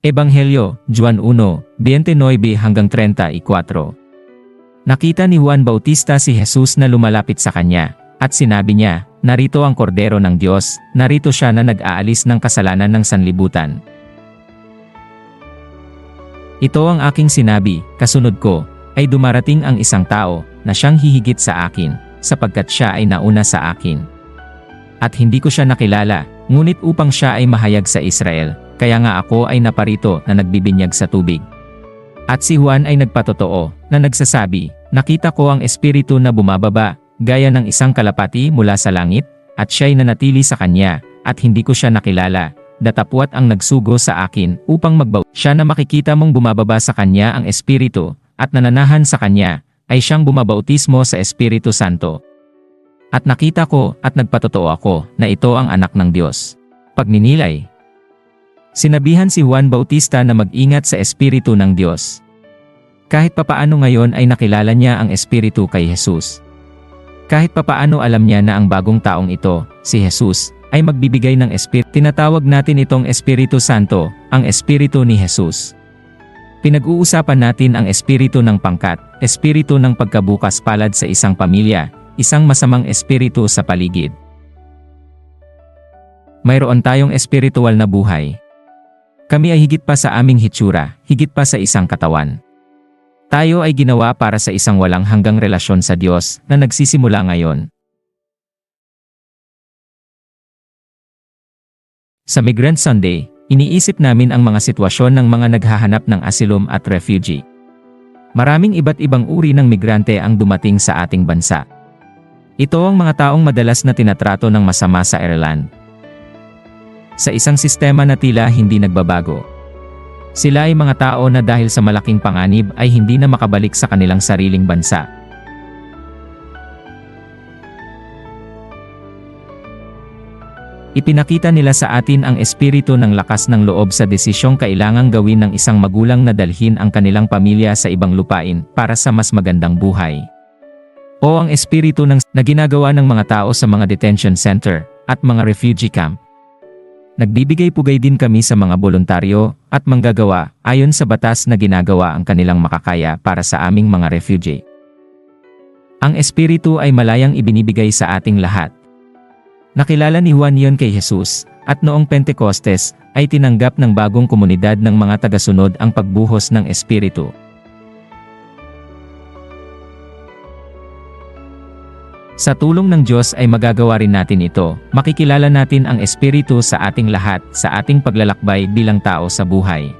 Ebanghelyo, Juan 1, 29 hanggang 34. Nakita ni Juan Bautista si Jesus na lumalapit sa kanya, at sinabi niya, Narito ang kordero ng Diyos, narito siya na nag-aalis ng kasalanan ng sanlibutan. Ito ang aking sinabi, kasunod ko, ay dumarating ang isang tao, na siyang hihigit sa akin, sapagkat siya ay nauna sa akin. At hindi ko siya nakilala, ngunit upang siya ay mahayag sa Israel, kaya nga ako ay naparito na nagbibinyag sa tubig. At si Juan ay nagpatotoo, na nagsasabi, Nakita ko ang Espiritu na bumababa, gaya ng isang kalapati mula sa langit, at siya'y nanatili sa kanya, at hindi ko siya nakilala. Datapwat ang nagsugo sa akin upang magbaw. Siya na makikita mong bumababa sa kanya ang Espiritu, at nananahan sa kanya, ay siyang bumabautismo sa Espiritu Santo. At nakita ko at nagpatotoo ako na ito ang anak ng Diyos. Pagninilay, Sinabihan si Juan Bautista na mag-ingat sa Espiritu ng Diyos. Kahit papaano ngayon ay nakilala niya ang Espiritu kay Jesus. Kahit papaano alam niya na ang bagong taong ito, si Jesus, ay magbibigay ng Espiritu. Tinatawag natin itong Espiritu Santo, ang Espiritu ni Jesus. Pinag-uusapan natin ang Espiritu ng pangkat, Espiritu ng pagkabukas palad sa isang pamilya, isang masamang Espiritu sa paligid. Mayroon tayong espiritual na buhay, kami ay higit pa sa aming hitsura, higit pa sa isang katawan. Tayo ay ginawa para sa isang walang hanggang relasyon sa Diyos na nagsisimula ngayon. Sa Migrant Sunday, iniisip namin ang mga sitwasyon ng mga naghahanap ng asylum at refugee. Maraming iba't ibang uri ng migrante ang dumating sa ating bansa. Ito ang mga taong madalas na tinatrato ng masama sa Ireland, sa isang sistema na tila hindi nagbabago. Sila ay mga tao na dahil sa malaking panganib ay hindi na makabalik sa kanilang sariling bansa. Ipinakita nila sa atin ang espiritu ng lakas ng loob sa desisyong kailangang gawin ng isang magulang na dalhin ang kanilang pamilya sa ibang lupain para sa mas magandang buhay. O ang espiritu ng na ginagawa ng mga tao sa mga detention center at mga refugee camp Nagbibigay pugay din kami sa mga voluntaryo at manggagawa ayon sa batas na ginagawa ang kanilang makakaya para sa aming mga refugee. Ang Espiritu ay malayang ibinibigay sa ating lahat. Nakilala ni Juan yon kay Jesus, at noong Pentecostes ay tinanggap ng bagong komunidad ng mga tagasunod ang pagbuhos ng Espiritu. Sa tulong ng Diyos ay magagawa rin natin ito, makikilala natin ang Espiritu sa ating lahat sa ating paglalakbay bilang tao sa buhay.